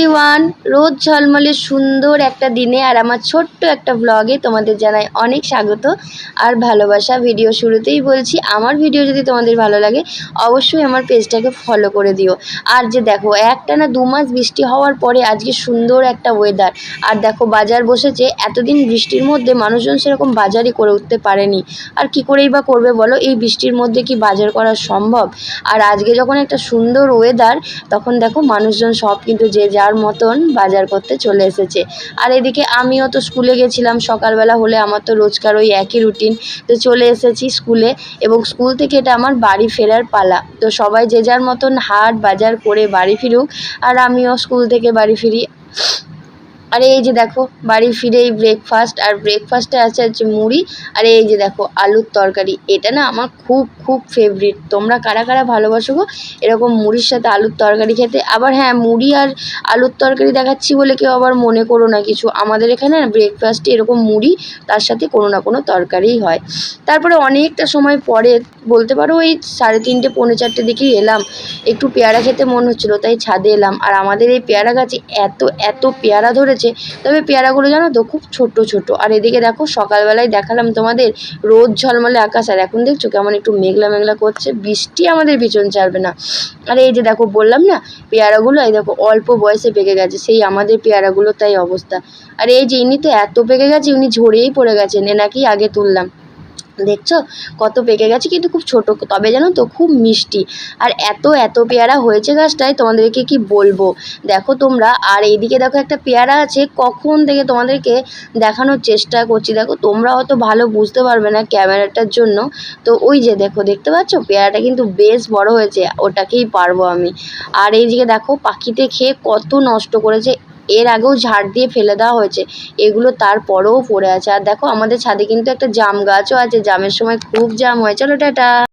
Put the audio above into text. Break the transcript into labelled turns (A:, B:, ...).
A: Everyone রোদ ঝলমলে সুন্দর একটা দিনে আর আমার ছোট্ট একটা ব্লগে তোমাদের জানাই অনেক স্বাগত আর ভালোবাসা। ভিডিও শুরুতেই বলছি, আমার ভিডিও যদি তোমাদের ভালো লাগে, অবশ্যই আমার পেজটাকে ফলো করে দিও। আর যে দেখো, একটা না দু মাস বৃষ্টি হওয়ার পরে আজকে সুন্দর একটা ওয়েদার আর দেখো, বাজার বসেছে, এতদিন বৃষ্টির মধ্যে মানুষজন সেরকম বাজারই করে উঠতে পারেনি। আর কি করেই বা করবে বলো, এই বৃষ্টির মধ্যে কি বাজার করা সম্ভব? আর আজকে যখন একটা সুন্দর ওয়েদার তখন দেখো মানুষজন সব কিন্তু যে যার মতন বাজার করতে চলে এসেছে। আর এদিকে আমিও তো স্কুলে গেছিলাম, সকালবেলা হলে আমার তো রোজকার ওই একই রুটিন তো চলে এসেছি স্কুলে এবং স্কুল থেকে এটা আমার বাড়ি ফেরার পালা। তো সবাই যে যার মতন হাট বাজার করে বাড়ি ফিরুক, আর আমিও স্কুল থেকে বাড়ি ফিরি। আর এই যে দেখো, বাড়ি ফিরেই ব্রেকফাস্ট আর ব্রেকফাস্টে আছে হচ্ছে মুড়ি, আর এই যে দেখো আলুর তরকারি। এটা না আমার খুব খুব ফেভারিট তোমরা কারা কারা ভালোবাসো গো? এরকম মুড়ির সাথে আলুর তরকারি খেতে। আবার হ্যাঁ মুড়ি আর আলুর তরকারি দেখাচ্ছি বলে কেউ আবার মনে করো না কিছু। আমাদের এখানে ব্রেকফাস্টে এরকম মুড়ি, তার সাথে কোনো না কোনো তরকারিই হয়। তারপরে অনেকটা সময় পরে, বলতে পারো ওই সাড়ে তিনটে, পৌনে চারটে দিকেই এলাম। একটু পেয়ারা খেতে মন হচ্ছিল, তাই ছাদে এলাম। আর আমাদের এই পেয়ারা গাছে এত এত পেয়ারা ধরেছে তবে পেয়ারাগুলো জানো তো খুব ছোট ছোট। আর এদিকে দেখো সকালবেলায় দেখালাম তোমাদের রোদ ঝলমলে আকাশ। আর এখন দেখছ কেমন একটু মেঘলা মেঘলা করছে, বৃষ্টি আমাদের পিছন ছাড়বে না। আর এই যে দেখো বললাম না, পেয়ারাগুলো এই দেখো অল্প বয়সে পেকে গেছে, সেই আমাদের পেয়ারাগুলো তাই অবস্থা। আর এই যে ইনি তো এত পেকে গেছে, উনি ঝরেই পড়ে গেছেন নাকি আগে তুললাম। দেখছ? কত পেকে গেছে কিন্তু খুব ছোট। তবে জানো তো, খুব মিষ্টি। আর এত এত পেয়ারা হয়েছে গাছটায়, তোমাদেরকে কি বলব? দেখো তোমরা, আর এইদিকে দেখো একটা পেয়ারা আছে, কখন থেকে তোমাদেরকে দেখানোর চেষ্টা করছি। দেখো, তোমরা অত ভালো বুঝতে পারবে না ক্যামেরাটার জন্য। তো ওই যে দেখো, দেখতে পাচ্ছ? পেয়ারাটা কিন্তু বেশ বড় হয়েছে, ওটাকেই পারব আমি। আর এইদিকে দেখো, পাখিতে খেয়ে কত নষ্ট করেছে এর আগেও ঝাড় দিয়ে ফেলে দেওয়া হয়েছে। এগুলো তারপরেও পড়ে আছে। আর দেখো, আমাদের ছাদে কিন্তু একটা জাম গাছও আছে। জামের সময় খুব জাম হয় চলো, টাটা।